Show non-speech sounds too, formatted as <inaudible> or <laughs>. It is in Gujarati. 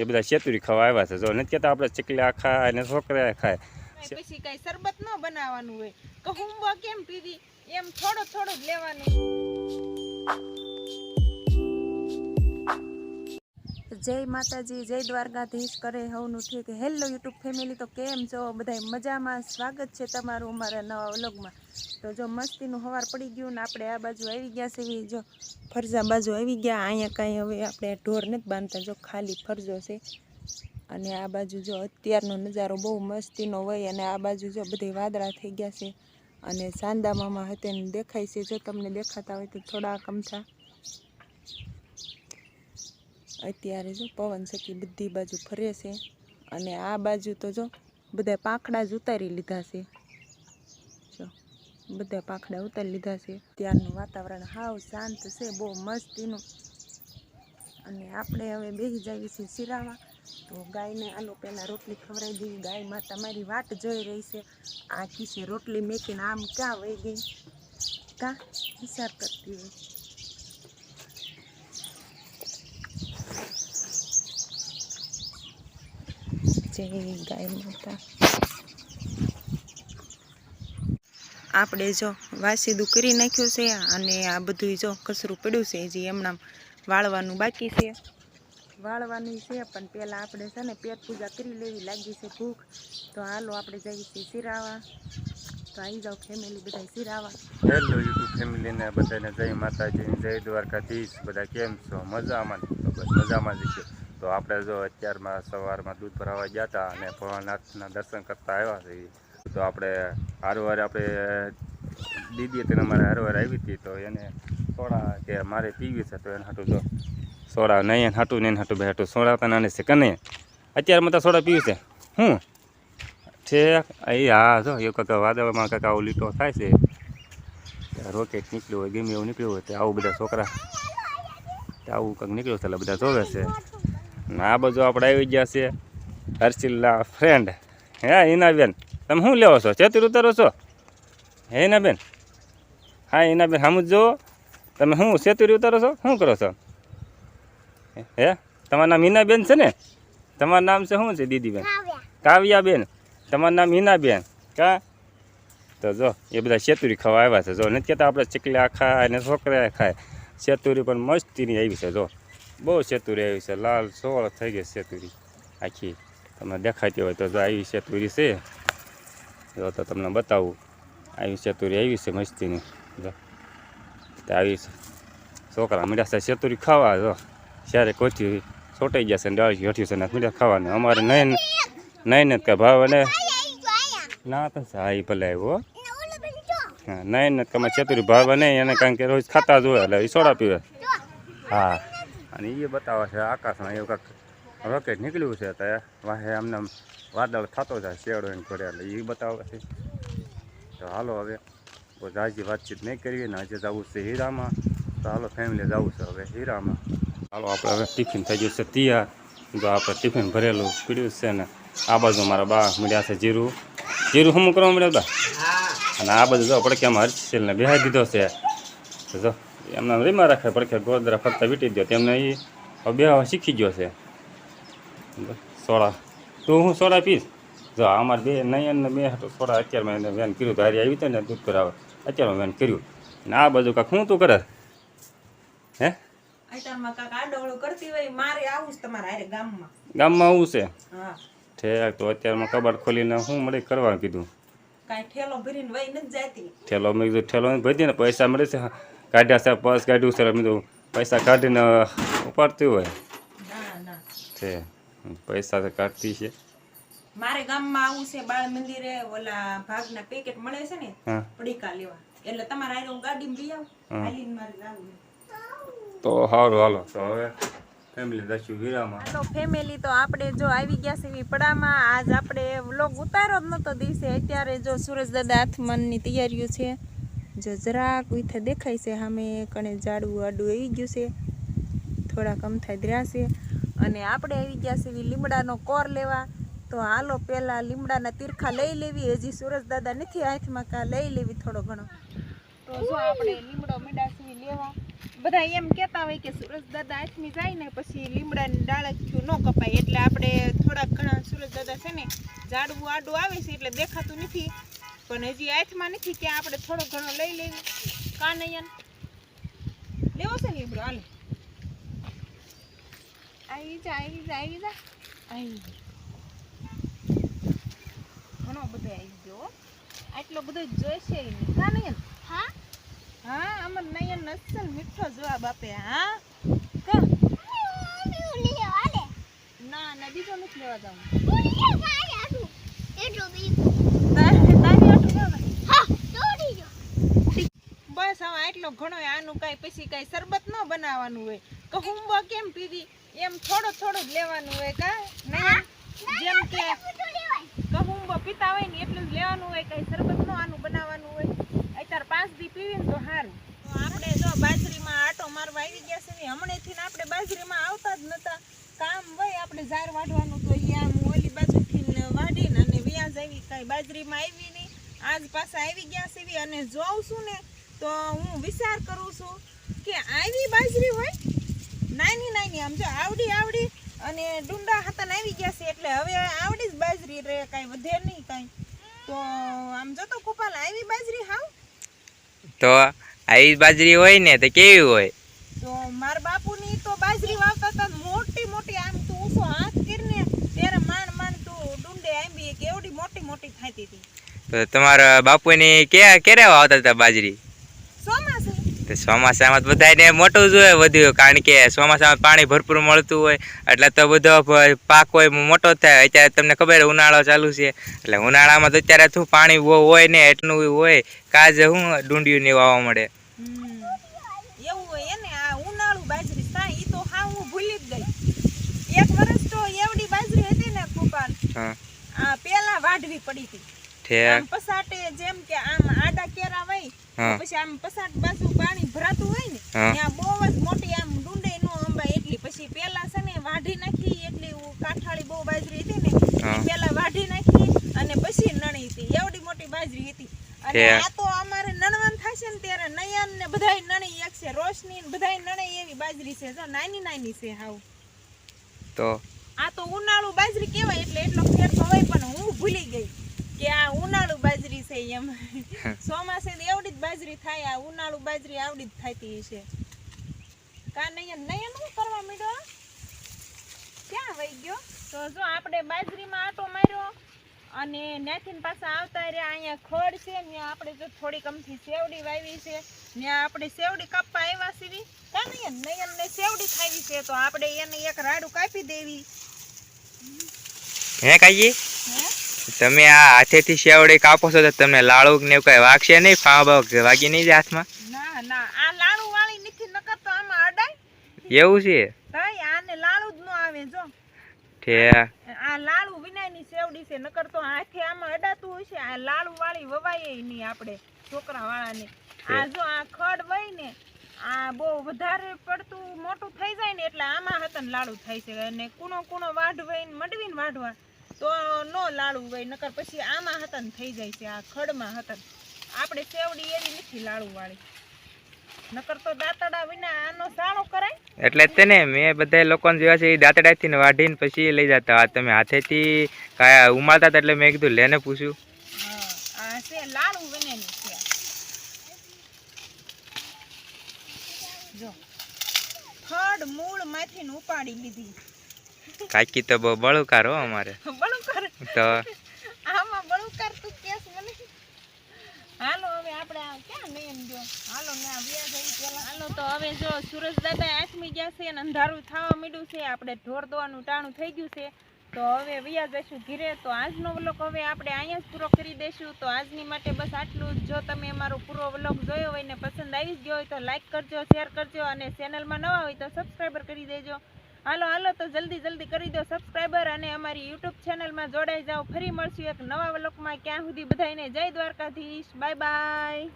એ બધા શેતુરી ખાવા આવ્યા છે. જો નથી કહેતા આપણે ચકલા ખાય અને છોકરા ખાય. પછી કઈ શરબત ન બનાવવાનું હોય. કહુંબા કેમ પીવી, એમ થોડો થોડો જ લેવાનું. જય માતાજી, જય દ્વારકાધીશ, કરે હવનું ઠીક. હેલો યુટ્યુબ ફેમિલી તો કેમ છો? બધાય મજામાં? સ્વાગત છે તમારું અમારા નવા વ્લોગમાં. તો જો મસ્તીનું હવાર પડી ગયું ને આપણે આ બાજુ આવી ગયા છે જો ફરજા બાજુ આવી ગયા, અહીંયા કાંઈ હવે આપણે ઢોર નથી બાંધતા. જો ખાલી ફરજો છે. અને આ બાજુ જો અત્યારનો નજારો બહુ મસ્તીનો હોય અને આ બાજુ જો બધી વાદળા થઈ ગયા છે. અને સાંદા મામા દેખાય છે. જો તમને દેખાતા હોય તો થોડા કમથા અત્યારે જો પવન સખી બધી બાજુ ફરે છે. અને આ બાજુ તો જો બધા પાંખડા જ ઉતારી લીધા છે. જો બધા પાંખડા ઉતારી લીધા છે. ત્યારનું વાતાવરણ હાવ શાંત છે, બહુ મસ્તીનું અને આપણે હવે બેસી જઈએ છીએ સિરાવા તો ગાયને આલો પહેલાં રોટલી ખવડાવી દેવી માતા મારી વાટ જોઈ રહી છે. આ ખીસે રોટલી મેકીને આમ ક્યાં વહી ગઈ? કાં? વિચાર કરતી હોય. આપણે જો વાસી કરી નાખ્યું છે અને આ બધું જો કચરું પડ્યું છે જે એમના વાળવાનું બાકી છે. વાળવાનું છે પણ પહેલાં આપણે છે ને પેટ પૂજા કરી લેવી લાગી છે ભૂખ. તો હાલો આપણે જઈએ છીએ સિરાવા તો આવી જાઓ ફેમિલી બધા સિરાવા હેલો યુટ્યુબ બધાને જય માતાજી, જય દ્વારકાધીશ. બધા કેમ છો? મજામાં? મજામાં જ છે તો આપણે જો અત્યારમાં સવારમાં દૂધ ભરાવા ગયા હતા અને ભોળાનાથના દર્શન કરતા આવ્યા છીએ તો આપણે હારવાર આપણે દીદી તેને અમારે હારવાર આવી હતી તો એને સોડા કે મારે પીવી છે તો એને હાટું જો સોડા નહીં એને હાટું નહીં હાટું બે હાટું સોડા તને આને છે કે નહીં? અત્યારમાં તો સોડા પીવી છે. હું? છે? એ હા, જો એ કાકા વાદળમાં કાકા આવું લીટો થાય છે. રોકેટ નીકળ્યું હોય, ગમે એવું નીકળ્યું હોય, તે આવું બધા છોકરા, તે આવું કંઈક નીકળ્યું છે એટલે બધા જોવે છે. આ બાજુ આપણે આવી ગયા છે હર્ષિલ્લા ફ્રેન્ડ હે, હિનાબેન, તમે શું લેવો છો? ચેતુર ઉતારો છો? હે, હિનાબેન? હા, હિનાબેન સામું જુઓ. તમે શું સેતુરી ઉતારો છો? શું કરો છો? હે, તમારું નામ હિનાબેન છે ને? તમારું નામ છે શું છે, દીદીબેન? કાવ્યાબેન. તમારું નામ હિનાબેન, કા? તો જો, એ બધા ચેતુરી ખાવા આવ્યા છે. જો, નથી કહેતા આપણે ચકલા ખાય અને છોકરા ખાય. ચેતુરી પણ મસ્તીની આવી છે, જો. બહુ સેતુરી આવી છે, લાલ સોળ થઈ ગઈ સેતુરી આખી. તમને દેખાતી હોય તો જો આવી સેતુરી છે. જો તો તમને બતાવું. આવી સેતુરી આવી છે મસ્તીની. જો. આવી છે. છોકરા મીઠા છે શેતુરી ખાવા, જો. જ્યારે કોથી છોટાઈ છે ને ડાળી હઠ્યું છે ને મીઠા ખાવાને. અમારે નહીં નહીં જ કે ભાવ અને ના તો સાહી ભલે આવ્યો હા. નહીં ને તમે ચતુરી ભાવ નહીં. એને કારણ કે રોજ ખાતા જ હોય, એટલે એ સોડા પીવે. હા. અને એ બતાવે છે આકાશમાં એવું કાંક રોકેટ નીકળ્યું છે તો વાહે આમને આમ વાદળ થતો જાય શેડો એને ઘરે એટલે એ બતાવે છે. તો હાલો હવે બહુ જાજી વાતચીત નહીં કરવી ને આજે જવું છે હીરામાં તો હાલો ફેમિલી જવું છે હવે હીરામાં. હાલો આપણે હવે ટિફિન થઈ ગયું છે તૈયાર. જો આપણે ટિફિન ભરેલું પીડ્યું છે ને આ બાજુ મારા બા મળ્યા છે જીરું. જીરું શું કરવા મળ્યા બા અને આ બધું જો પડખ્યામાં હર્ષિલને બેહાઈ દીધો છે. તો જો. એમને રીમા રાખે પડખે ગોદરા ફરતા વીટી દો તેમને એ બે શીખી ગયો છે. સોડા તું હું સોડા પીશ જો અમારે બે નહીં અને બે સોડા અત્યારમાં એને વેન કર્યું તો હારી આવી હતી ને દૂધ કરાવે અત્યારમાં વેન કર્યું. ને આ બાજુ કાંક શું તું કરે? હે? ગામમાં. આવું છે? હા. ઠેક તો અત્યારમાં કબાટ ખોલીને હું મળે કરવા કીધું. ઠેલો ભરીને વહી નથી જાતી. ઠેલો મેં કીધું ઠેલો ભરી ને પૈસા મળે છે. કાઢ્યા છે પર્સ કાઢ્યું છે કીધું પૈસા કાઢીને ઉપાડતી હોય. છે પૈસા તો કાઢતી છે. મારે ગામમાં આવું છે બાળ મંદિરે ઓલા ભાગના પેકેટ મળે છે ને પડીકા લેવા. એટલે તમારે આઈ હું ગાડીમાં બી આવું. હાલીને મારે જાવું તો સારું હાલો. તો હવે ફેમિલી દસ્યુ વીરામાં ફેમિલી તો આપણે જો આવી ગયા છે પડામાં આજ આપણે વ્લોગ ઉતારો જ નતો દિવસે. અત્યારે જો સુરજ દાદા હાથમનની તૈયારીઓ છે. જો જરાક વિથે દેખાય છે સામે કણે જાડવું આડું આવી ગયું છે. થોડાક અમથાઈ રહ્યા છે. અને આપણે આવી ગયા છે લીમડાનો કોર લેવા. તો હાલો પહેલાં લીમડાના તીરખા લઈ લેવી. હજી સુરજ દાદા નથી હાથમાં કા લઈ લેવી થોડો ઘણો. તો જો આપણે લીમડો મીડાસી લેવા. બધા એમ કહેતા હોય કે સુરજ દાદા હાથમી જાય ને પછી લીમડાની ડાળખથી ન કપાય. એટલે આપણે થોડાક ઘણા સુરજ દાદા છે ને ઝાડવું આડું આવે છે એટલે દેખાતું નથી. પણ હજી હાથમાં નથી કે આપણે થોડો ઘણો લઈ લેવી કાનૈયન. લેવો છે ને લીમડો હાલે. આવી જા આવી જા આવી જા. આવી ઘણો બધો આવી ગયો આટલો બધો જોઈશે કાનૈયન. હા? હા અમર નયન અસલ મીઠો જવાબ આપે હા? ના ના બીજો નથી લેવા જાઉં ઉલી ખાય આટુ એટલો બી તારે તારી આટલું લેવા જાઉં. હા દોડી જો બસ ઘણો આનું કાંઈ પછી કાંઈ શરબત ન બનાવવાનું હોય. કહુંબો કેમ પીવી એમ થોડો થોડું જ લેવાનું હોય કા? નહીં? જેમ કે કહુંબો પીતા હોય ને એટલું જ લેવાનું હોય કાંઈ શરબત નો આનું બનાવવાનું હોય. અત્યારે પાંચ દી પીવી ને તો સારું. તો આપણે જો બાજરીમાં આટો મારવા આવી ગયા છે ને હમણેથી ને આપણે બાજરીમાં આવતા જ નતા. કામ હોય આપણે ઝાર વાઢવાનું તો ઈ આમ ઓલી બાજુથી વાઢીને અને વ્યાજ આવી કાંઈ બાજરીમાં આવી નહીં. આજ પાછા આવી ગયા છે અને જોઉં છું ને તો હું વિચાર કરું છું કે આવી બાજરી હોય નાની નાની આમ જો આવડી આવડી અને ડુંડા હાથાને આવી ગયા છે એટલે હવે આવડી જ બાજરી રે કાંઈ વધે નહીં કાંઈ. તો આમ જો તો કુપાલ આવી બાજરી હાવ? તો આવી બાજરી હોય ને તો કેવી હોય? તો મારા બાપુની તો બાજરી વાવતા હતા મોટી મોટી આમ તું ઊંચો હાથ કરીને ત્યારે માંડ માંડ તું ડુંડે આંબી કેવડી મોટી મોટી ખાતી હતી તો તમારા બાપુની ક્યાં ક્યારે વાવતા હતા બાજરી? તો ચોમાસામાં બધાને મોટું જ હોય વધ્યું કારણ કે ચોમાસામાં પાણી ભરપૂર મળતું હોય એટલે તો બધો પાક હોય મોટો થાય. અત્યારે તમને ખબર ઉનાળો ચાલુ છે એટલે ઉનાળામાં તો અત્યારે શું પાણી બહુ હોય ને એટલું હોય કાજ શું ડુંડિયું ને વાવવા મળે. એવું હોય એને આ ઉનાળું બાજરી ઈ તો હા હું ભૂલી જ ગઈ. એક વર્ષ તો એવડી બાજરી હતી ને કુપાલ હા. પેલા વાઢવી પડી હતી. પસાટે જેમ કે આમ આડા કેરા હોય હા. પછી આમ પસાટ બાજુ પાણી ભરાતું હોય ને ત્યાં બહુ જ મોટી આમ ડુંડે નો અંબાય. એટલી પછી પેલા છે ને વાઢી નાખી એટલી કાઠાળી બહુ બાજરી હતી ને પેલા વાઢી નાખી અને પછી નણી હતી. એવડી મોટી બાજરી હતી. અને આ તો અમારે નણવાન થશે ને ત્યારે નયન ને બધાય નણી એક છે. રોશની ને બધાય નણે એવી બાજરી છે. જો નાની નાની છે હાવ. તો? આ તો ઉનાળુ બાજરી કેવાય એટલે એટલો ફેર તો હોય પણ હું ભૂલી ગઈ કે આ ઉનાળુ બાજરી છે એમ. <laughs> ચોમાસે એવડી જ બાજરી થાય આ ઉનાળુ બાજરી આવડી જ થતી છે કા નયન નયન શું કરવા માંડ્યો? ક્યાં વહી ગયો? તો જો આપણે બાજરીમાં આટો માર્યો અને ત્યાંથી પાછા આવતા રહ્યા અહીંયા ખડ છે ત્યાં આપણે જો થોડીક અમથી સેવડી વાવી છે ત્યાં આપણે સેવડી કાપવા આવ્યા સીવી. કા નયન નહીં ને સેવડી ખાવી છે તો આપણે એને એક રાડું કાપી દેવી. હે કાજી હે? તમે આ હાથેથી શેવડે કાપો છો તો તમને લાડુ ને એવું કઈ વાગશે નહીં? ફાવા વાગી નહીં જાય હાથમાં? ના ના આ લાડુ વાળી નથી નકર તો આમાં અડાય. એવું છે? તઈ આને લાડુ જ ન આવે જો. ઠેક આ લાડુ વિનાની સેવડી છે નકર તો હાથે આમાં અડાતું છે આ લાડુ વાળી વવાય નહીં આપણે છોકરા વાળાને આ જો આ ખડ હોય ને આ બહુ વધારે પડતું મોટું થઈ જાય ને એટલે આમાં હતન લાડુ થાય છે. અને કૂણો કૂણો વાઢવાઈને મડવીને વાઢવા. તો નો લાડુ હોય નકર પછી આમાં હતા ને થઈ જાય છે આ ખડમાં હતા આપણે સેવડી એવી નથી લાડુ વાળી નકર તો દાંતડા વિના આનો સાળો કરાય. એટલે તેને મેં બધા લોકોને જોયા છે એ દાંતડાથી વાઢીને પછી લઈ જતા. તમે હાથેથી હતા એટલે મેં કીધું લેને પૂછ્યું હા છે લાડુ વિનાની છે. જો ખડ મૂળમાંથી ને ઉપાડી લીધી. કાકી તો બહુ બળુકાર હો અમારે. તો આમાં બળુકર તું કેસ મને? હાલો હવે આપણે ક્યાં નયન ગયો? હાલો ને વ્યાજ આવી પેલા હાલો તો હવે જો સુરજ દાદા આઠમી ગયા છે અને અંધારું થવા માંડ્યું છે આપણે ઢોર દોવાનું ટાણું થઈ ગયું છે. તો હવે વ્યાજ જઈશું ઘીરે તો આજનો વ્લોગ હવે આપણે અહીંયા જ પૂરો કરી દઈશું. તો આજની માટે બસ આટલું જો તમે અમારો પૂરો વ્લોગ જોયો હોય ને પસંદ આવી જ ગયો હોય તો લાઈક કરજો શેર કરજો અને ચેનલમાં નવા હોય તો સબસ્ક્રાઈબર કરી દેજો. હાલો હાલો, તો જલ્દી જલ્દી કરી દો સબસ્ક્રાઈબર અને અમારી યુટ્યુબ ચેનલમાં જોડાઈ જાઓ. ફરી મળશું એક નવા વ્લોગમાં. ક્યાં સુધી બધાને જય દ્વારકાધીશ. Bye bye